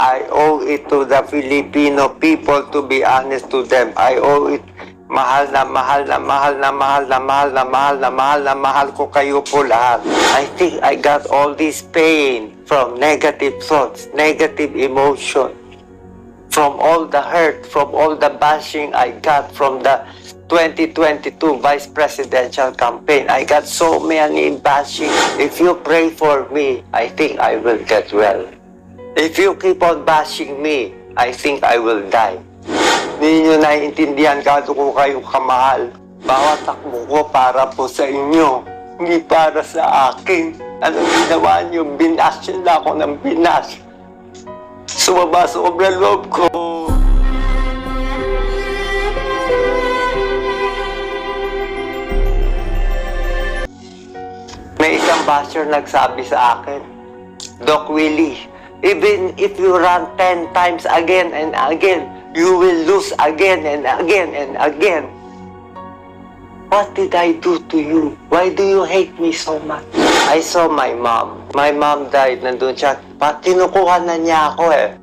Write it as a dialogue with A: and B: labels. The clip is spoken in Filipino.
A: I owe it to the Filipino people to be honest to them. I owe it mahal na mahal na mahal na mahal na mahal na mahal na mahal na mahal ko kayo po lahat. I think I got all this pain from negative thoughts, negative emotion, from all the hurt, from all the bashing I got from the 2022 vice presidential campaign. I got so many bashing. If you pray for me, I think I will get well. If you keep on bashing me, I think I will die. Hindi nyo naiintindihan kado ko kayo kamahal. Bawat takbo ko para po sa inyo, hindi para sa akin. Anong ginawa nyo? Binas nyo na ako ng binas. Sumaba sa obra loob ko. May isang basher nagsabi sa akin, Doc Willie, even if you run 10 times again and again, you will lose again and again and again. What did I do to you? Why do you hate me so much? I saw my mom. My mom died. Nandun siya. Pa, kinukuha na niya ako eh.